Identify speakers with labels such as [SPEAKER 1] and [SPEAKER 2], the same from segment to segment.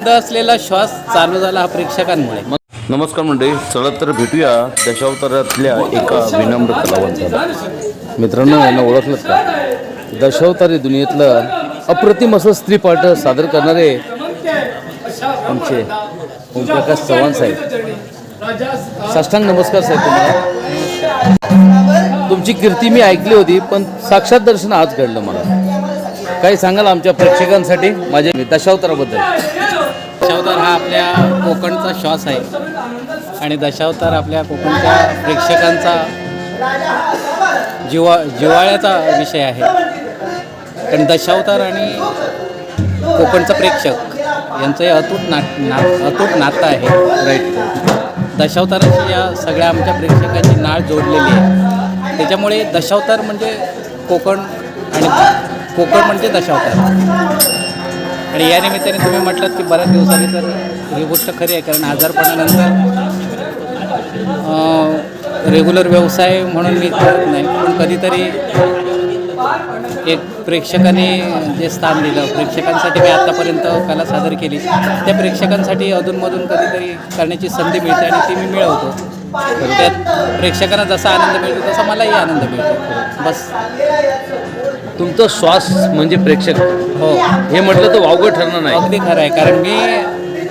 [SPEAKER 1] बंद असलेला श्वास चालू झाला हा प्रेक्षकांमुळे.
[SPEAKER 2] नमस्कार मंडळी चला तर भेटूया दशावतारातल्या एका विनम्र कलावंताला. मित्रांनो यांना ओळखलं का? दशावतारी दुनियेतलं अप्रतिम असं स्त्रीपाठ सादर करणारे आमचे ओमप्रकाश चव्हाण साहेब. साष्टांग नमस्कार साहेब तुम्हाला. तुमची कीर्ती मी ऐकली होती पण साक्षात दर्शन आज घडलं मला. काही सांगाल आमच्या प्रेक्षकांसाठी माझ्या दशावताराबद्दल?
[SPEAKER 1] दशावतार हा आपल्या कोकणचा श्वास आहे. आणि दशावतार आपल्या कोकणच्या प्रेक्षकांचा जिवा जिव्हाळ्याचा विषय आहे. कारण दशावतार आणि कोकणचा प्रेक्षक यांचं हे अतूट नाट ना अतूट नातं आहे राईट दशावताराची या सगळ्या आमच्या प्रेक्षकांची नाळ जोडलेली आहे. त्याच्यामुळे दशावतार म्हणजे कोकण आणि कोकण म्हणजे दशावतार. आणि या निमित्ताने तुम्ही म्हटलं की बऱ्याच दिवसांनी तर ही गोष्ट खरी आहे कारण आजारपणानंतर रेग्युलर व्यवसाय म्हणून मी करत नाही पण कधीतरी एक प्रेक्षकाने जे स्थान दिलं प्रेक्षकांसाठी मी आत्तापर्यंत कला सादर केली त्या प्रेक्षकांसाठी अधूनमधून कधीतरी करण्याची संधी मिळते आणि ती मी मिळवतो. त्यात प्रेक्षकांना जसा आनंद मिळतो तसा मलाही आनंद मिळतो. बस.
[SPEAKER 2] तुमचा श्वास म्हणजे प्रेक्षक.
[SPEAKER 1] हो.
[SPEAKER 2] हे म्हटलं तर वावगं ठरणार नाही.
[SPEAKER 1] अगदी खरं आहे कारण मी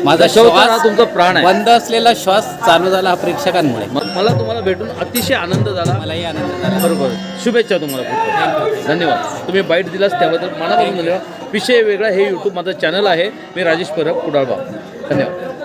[SPEAKER 1] माझा
[SPEAKER 2] दशावतार हा
[SPEAKER 1] श्वास
[SPEAKER 2] तुमचा प्राण आहे.
[SPEAKER 1] बंद असलेला श्वास चालू झाला हा प्रेक्षकांमुळे.
[SPEAKER 2] म- मला तुम्हाला भेटून अतिशय आनंद झाला.
[SPEAKER 1] मलाही आनंद झाला.
[SPEAKER 2] बरोबर. शुभेच्छा तुम्हाला खूप धन्यवाद. तुम्ही बाईट दिलास त्याबद्दल मनापासून धन्यवाद. विषय वेगळा हे यूट्यूब माझं चॅनल आहे. मी राजेश परब कुडाळबा धन्यवाद.